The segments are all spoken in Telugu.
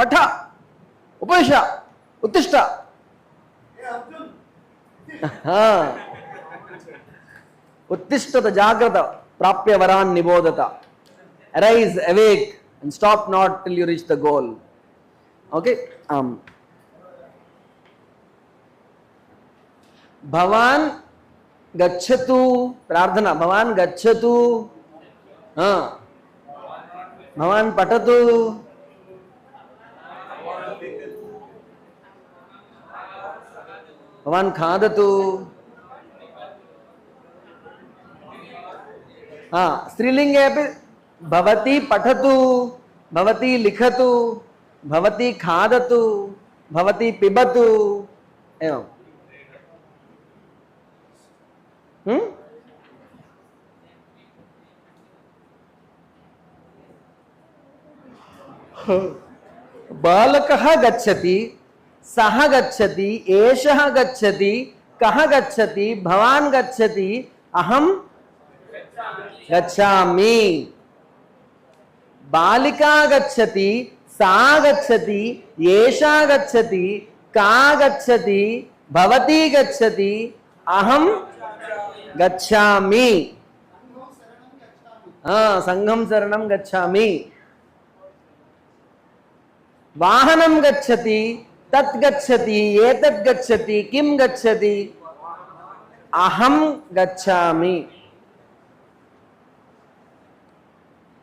పఠ ఉపవిశ ఉత్తిష్ట. ఉత్తిష్టత జాగ్రత్త ప్రాప్య వరాన్ నిబోధత. Rise awake and stop not till you reach the goal okay భవాన్ గచ్చతు ప్రార్థన. భవాన్ గచ్చతు. భవాన్ పఠతు. भवान् खादतु हा स्त्रीलिङ्गे अपि भवती पठतु, भवती लिखतु, भवती खादतु, भवती पिबतु। एवं। हम्म? बालक गच्छति। సహ గచ్చతి ఏషः గచ్చతి కः గచ్చతి భవాన్ గచ్చతి అహం గచ్చామి బాలికా గచ్చతి సా గచ్చతి ఏషా గచ్చతి కా గచ్చతి భవతి గచ్చతి అహం గచ్చామి ఆ, సంఘం శరణం గచ్చామి వాహనం గచ్చతి तत् ये एतत् किम गच्छति? अहम गच्छामि।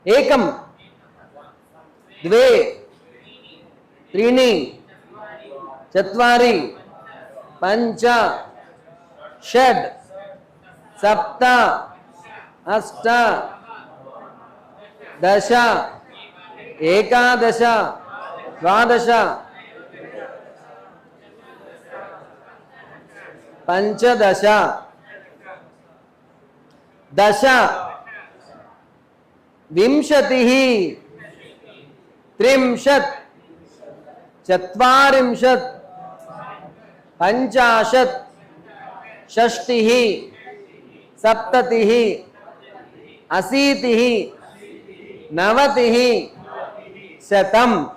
एकम द्वे, त्रीणि, चत्वारि, पञ्च, षड्, सप्त, अष्ट, दश, एकादश, द्वादश पंचदश। दश। विंशति। त्रिंशत्। चत्वारिंशत्। पंचाशत् षष्टि। सप्तति। अशीति। नवति। शतम्।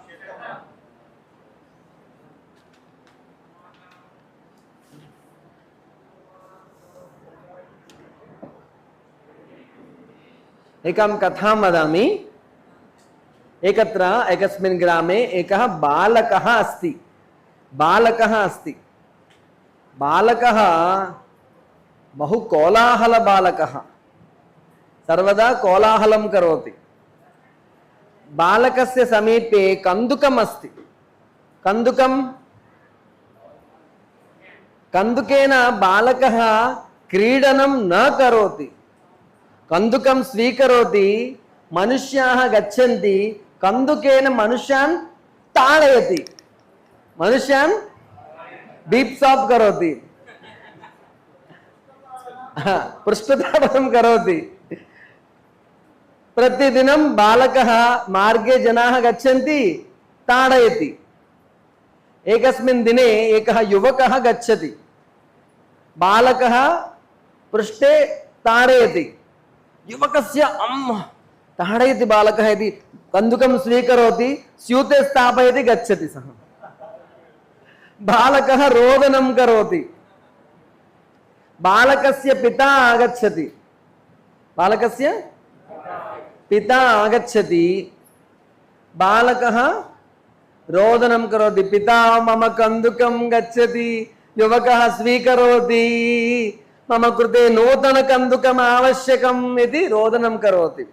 एकां कथां वदामि एकत्र एकस्मिन् ग्रामे एकः बालकः अस्ति बालकः अस्ति बालकः बहु कोलाहलबालकः सर्वदा कोलाहलं करोति बालकस्य समीपे कन्दुकम् अस्ति कन्दुकं कन्दुकेन बालकः क्रीडनं न करोति కందుకం స్వీకరోతి మనుష్యా గచ్చంతి కందుకేన మనుష్యాన్ తాళయతి. మనుష్యాన్ డీప్ సాప్ కరోతి. పృష్ఠతాపనం కరోతి. ప్రతిదినం బాలక మార్గే జనా గచ్చంతి తాడయతి ఏకస్మిన్ దినే ఏక యువక గచ్చతి. బాలక పృష్ఠే తాడయతి యువకస్య అమ్మ. తాడయతి బాలక ఇది కందుకం స్వీకరోతి స్యూతే స్థాపయతి గచ్చతి సహ. బాలక రోదనం కరోతి. బాలకస్య పిత ఆగచ్చతి. బాలకస్య? పిత ఆగచ్చతి. బాలక రోదనం కరోతి. పిత మమ కందుకం గచ్చతి. యువక స్వీకరోతి. మమ కృతే నూతన కందుకం ఆవశ్యకం ఇది రోదనం కరోతి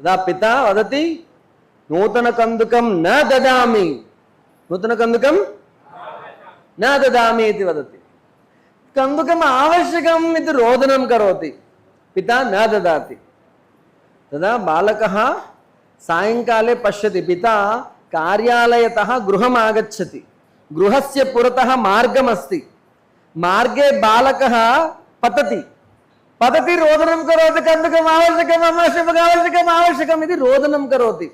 తదా పిత వదతి నూతన కందుకం నా దదామి నూతన కందుకం నా దదామి ఇది వదతి కందుకం ఆవశ్యకం ఇది రోదనం కరోతి పిత నా దదాతి తదా బాలక సాయంకాలే పశ్యతి పిత కార్యాలయత గృహం ఆగచ్చతి గృహస్య పురత మార్గమస్తి మార్గే బాలక పతతి. పతతి రోదనం కరోతి కందుకం ఆవశ్యకం ఆవశ్యకం ఆవశ్యకం ఆవశ్యకం ఇది రోదనం కరోతి.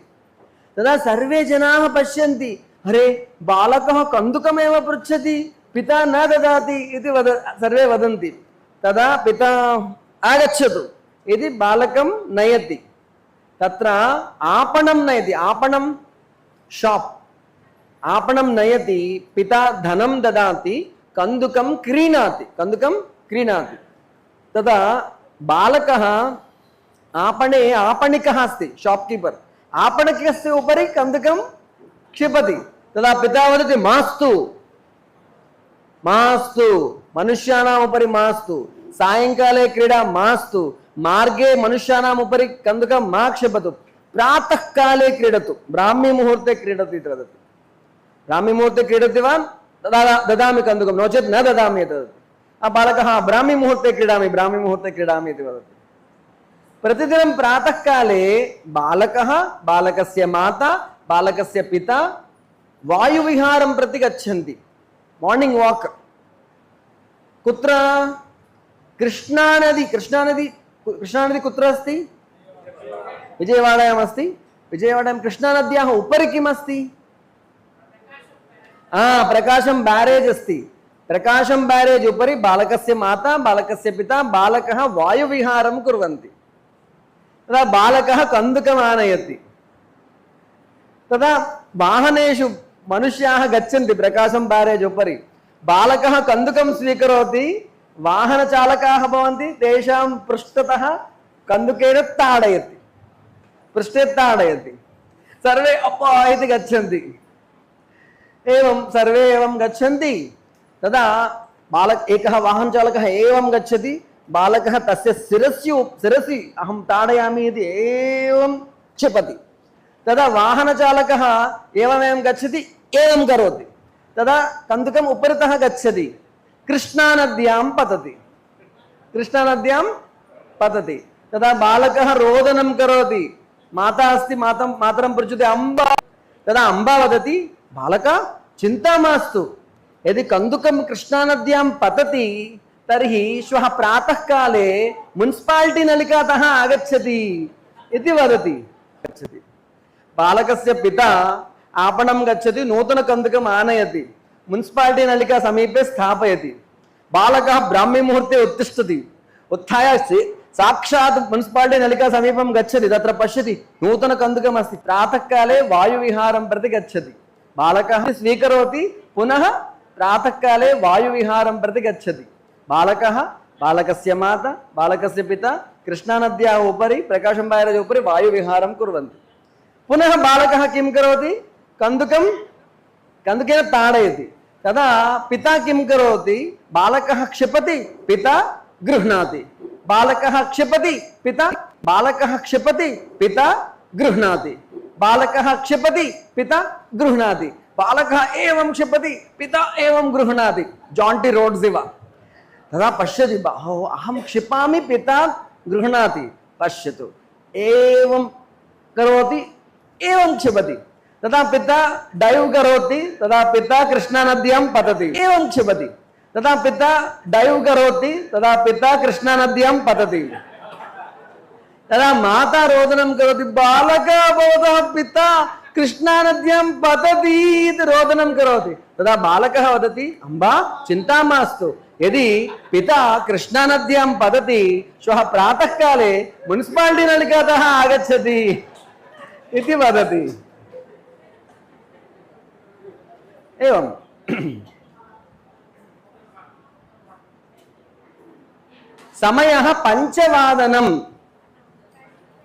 తదా సర్వే జనా పశ్యంతి. అరే బాలక కందుకమేవ పృచ్చతి? పితా నా దాతి ఇది వద సర్వే వదంతి. తదా పిత ఆగచ్చదు ఇది బాలకం నయతి. తత్ర ఆపణం నయతి. ఆపణం షాప్. ఆపణం నయతి. పిత ధనం దదాతి. कन्दुकं क्रीणाति कन्दुकं क्रीणाति तदा बालकः आपणे आपणिकः अस्ति शाप्कीपर् आपणिकस्य उपरि कन्दुकं क्षिपति तदा पिता वदति मास्तु मास्तु मनुष्याणाम् उपरि मास्तु सायङ्काले क्रीडा मास्तु मार्गे मनुष्याणाम् उपरि कन्दुकं मा क्षिपतु प्रातःकाले क्रीडतु ब्राह्मीमुहूर्ते क्रीडतु इति वदति ब्राह्मीमुहूर्ते क्रीडति वा तदा ददामि कन्दुकं नो चेत् न ददामि इति वदति आ बालकः "हा, ब्राह्मीमुहूर्ते क्रीडामि ब्राह्मीमुहूर्ते क्रीडामि इति वदति प्रतिदिनं प्रातःकाले बालकः बालकस्य माता बालकस्य पिता वायुविहारं प्रति गच्छन्ति मार्निङ्ग् वाक् कुत्र कृष्णानदी कृष्णानदी कृष्णानदी कुत्र अस्ति विजयवाडायाम् अस्ति विजयवाडायां कृष्णानद्याः उपरि किम् ఆ ప్రకాశం బ్యారేజ్ అస్తి. ప్రకాశం బ్యారేజ్ ఉపరి బాలకస్య మాత బాలకస్య పిత బాలక వాయువిహారం కుర్వంతి. తదా బాలక కందుకం ఆనయతి తదా వాహనేషు మనుష్యా గచ్చంది ప్రకాశం బ్యారేజ్ ఉపరి. బాలక కందుకం స్వీకరోతి వాహనచాలకా భవంతి తేషాం పృష్ఠత కందుకేన తాడయతి. పృష్ఠే తాడయతి. సర్వే అప్ప ఇది గచ్చంది एवं सर्वे एवं गच्छन्ति तदा बालक एकः वाहनचालकः एवं गच्छति बालकः तस्य शिरसि उप- शिरसि अहं ताडयामि इति एवं क्षिपति तदा वाहनचालकः एवमेवं गच्छति एवं करोति तदा कन्दुकम् उपरितः गच्छति कृष्णानद्यां पतति कृष्णानद्यां पतति तदा बालकः रोदनं करोति माता अस्ति मातं मातरं पृच्छति अम्बा तदा अम्बा वदति బాలక చింతామాస్తు. యది కందుకం కృష్ణానద్యాం పతతి తర్హి శ్వ ప్రాతకాలే మున్సిపాలిటీ నలికాత ఆగచ్చతి ఇది వదతి. గచ్చతి. బాలకస్య పిత ఆపణం గచ్చతి నూతన కందుకం ఆనయతి మున్సిపాలిటీ నలికా సమీపే స్థాపయతి. బాలక బ్రాహ్మీముహూర్తే ఉత్తిష్టతి ఉత్య సాక్షాత్ మున్సిపాలిటీ నలికా సమీపం గచ్చతి తత్ర పశ్యతి నూతన కందుకం అస్తి ప్రాతకాలే వాయువిహారం ప్రతి గచ్చతి. బాలకः స్వీకరోతి పునః ప్రాతకాలే వాయువిహారం ప్రతి గచ్చతి. బాలక బాలకస్య మాత బాలకస్య పిత కృష్ణానద్యా ఉపరి ప్రకాశం బాయరజ ఉపరి వాయువిహారం కుర్వంతి. పునః బాలక కిం కరోతి? కందుకం కందుకేన తాడయతి. తదా పిత కిం కరోతి? బాలక క్షిపతి పిత గృహ్ణాతి. బాలక క్షిపతి పిత బాలక క్షిపతి పిత గృహ్ణాతి. बालकः क्षिपति, पिता गृह्णाति। बालकः एवं क्षिपति, पिता एवं गृह्णाति। जाण्टि रोड्स् इव तदा पश्यति, बाहो, अहं क्षिपामि, पिता गृह्णाति। पश्यतु। एवं करोति, एवं क्षिपति। तदा पिता डैव् करोति, तदा पिता कृष्णानद्यां पतति। एवं क्षिपति। तदा पिता डैव् करोति, तदा पिता कृष्णानद्यां पतति। తదా మాత రోదనం కరోతి బాలక భవత పిత కృష్ణానద్యం పతతి ఇది రోదనం కరోతి. తదా బాలక వదతి అంబా చింతా మాస్తు ఎది పిత కృష్ణానద్యం పతతి శ్వ ప్రాతకాలే మున్సిపాలిటీ నలికాత ఆగచ్చతి. ఇది వదతి. ఏం సమయ పంచవాదనం.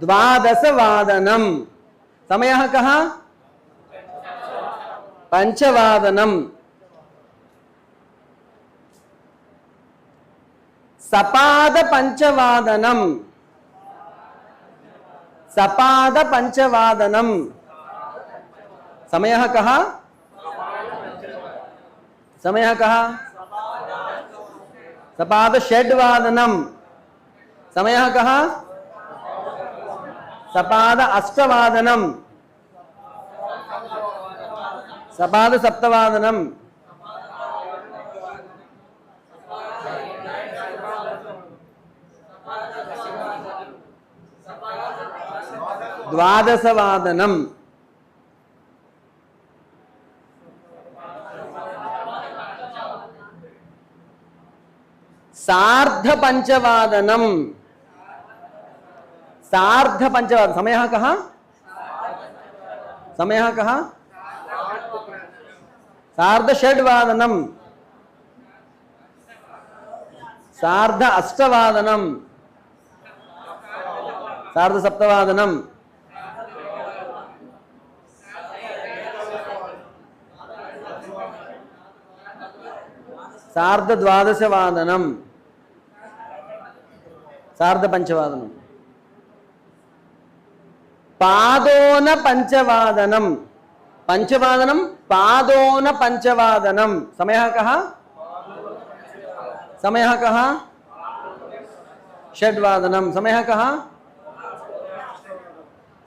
द्वादशवादनम। समय कहा पंचवादनम सपाद पंचवादनम सपाद पंचवादनम समय कहा समय कहा सपाद षड्वादनम। समय कहा సపాద అష్టవాదనం. సపాద సప్తవాదనం. ద్వాదశవాదనం. సార్ధపంచవాదనం. పంచవాదనం సార్ధ పంచవాదనం సమయ కः సమయ కः సార్ధ షడ్వాదనం సార్ధ అష్టవాదనం సార్ధ సప్తవాదనం సార్ధ ద్వాదశవాదనం సార్ధ పంచవాదనం పాదోన పంచవాదనం. పంచవాదనం పాదోన పంచవాదనం. సమయ కः సమయ కः షడ్వాదనం. సమయ కः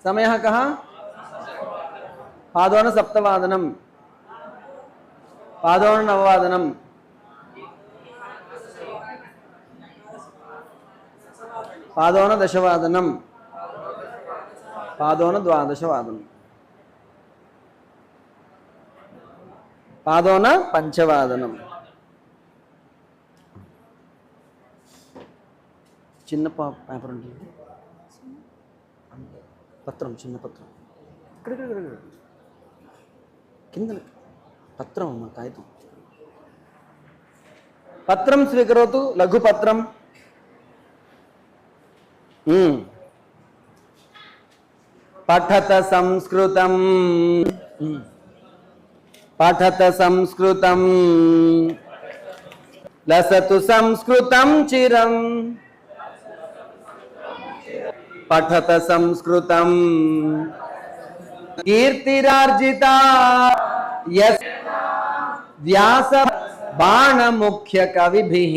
సమయ కः పాదోన సప్తవాదనం. పాదోన నవవాదనం. పాదోన దశవాదనం. పాదోన ద్వాదశవాదనం పాదోన పంచవాదనం చిన్న పేపర్ ఉంటుంది పత్రం చిన్న పత్రం ఇక్కడ. కింద పత్రం అమ్మ కాగితం పత్రం స్వీకరోతు లఘుపత్రం पठत संस्कृत पठत संस्कृत लसतु संस्कृत चिरम। पठत संस्कृत कीर्तिरार्जिता। यस व्यास बाण मुख्य कविभिः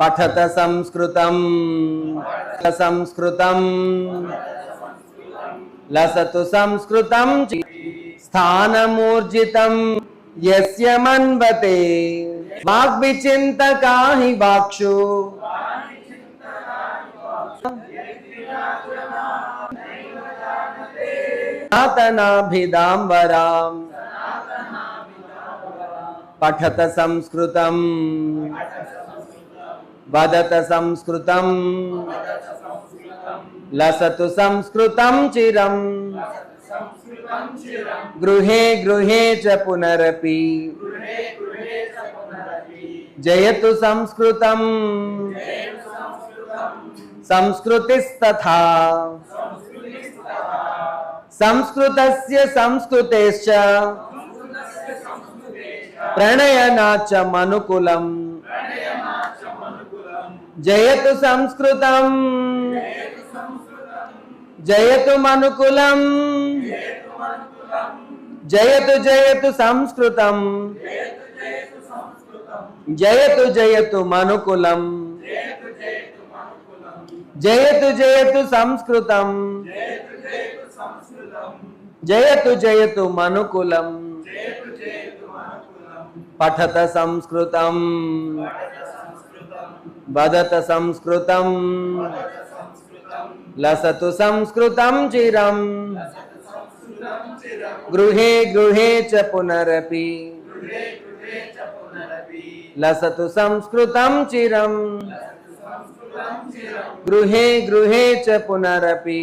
పఠత సంస్కృతం సంస్కృతం లసతు సంస్కృతం స్థానమూర్జితం యస్య మన్వతే వాగ్విచింతకా హి వాక్షు సనాతనాభిదాంబరాం పఠత సంస్కృతం वदत संस्कृत लसत संस्कृत चिं गृह गृह च पुनरपि। जयतु संस्कृत संस्कृतिस्तथा। संस्कृतस्य संस्कृतेश्च। प्रणयनाच मनुकुलम्। జయతు సంస్కృతం జయతు మనుకులం జయతు జయతు సంస్కృతం జయతు జయతు మనుకులం జయతు జయతు సంస్కృతం జయతు జయతు మనుకులం పఠత సంస్కృతం वदत संस्कृत लसतु संस्कृत चिरं गृहे गृहे च पुनरपि। लसतु संस्कृतं चिरं गृहे गृहे च पुनरपि।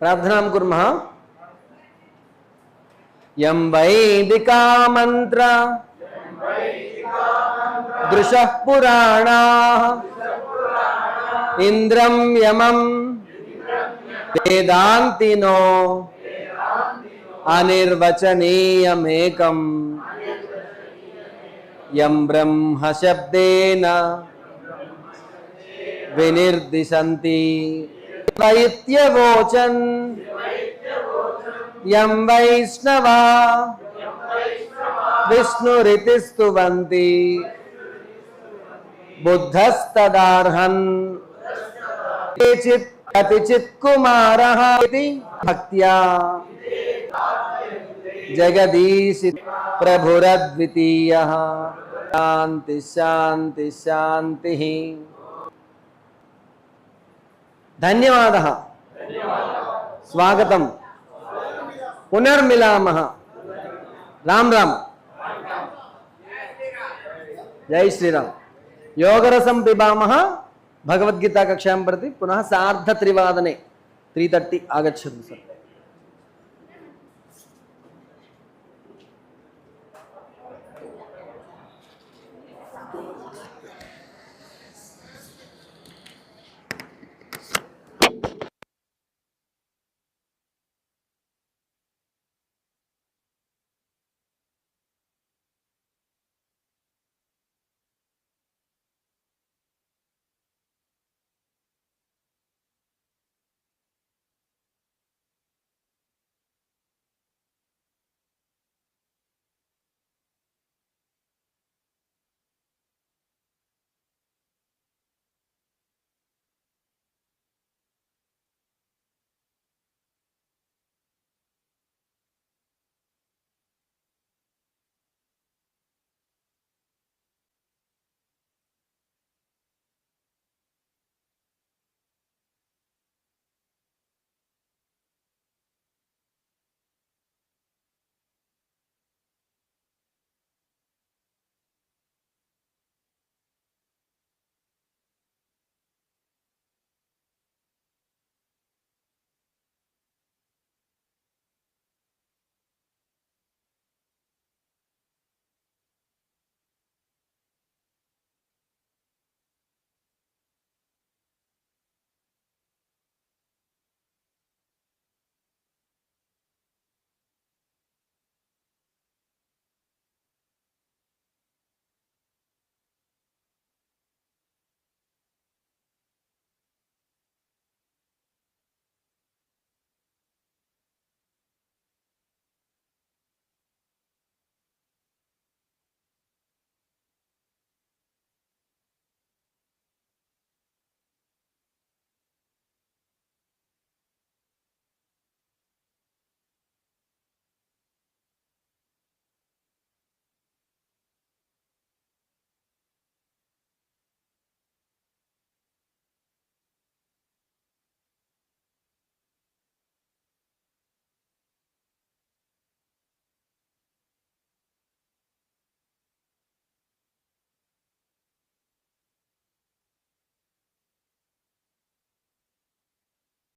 प्रार्थनां कुर्मः। यं वैदिकामन्त्र दृशः पुराणाः। इन्द्रं यमं वेदान्तिनो। अनिर्वचनीयमेकं यं ब्रह्मशब्देन। विनिर्दिशंती वैत्यवोचन यम वैष्णवा विष्णुरीति स्तुवन्ति बुद्धस्तदार्हन्। केचित् कतिचित् जगदीश प्रभुरद्वितीय। शांति शांति शांति धन्यवाद। स्वागत पुनर्मिला राम राम। जय श्री राम योगरसम पिबाम। भगवद्गीता कक्षा प्रति पुनः साधत्रिवादने त्री तर्टि आगच्छतु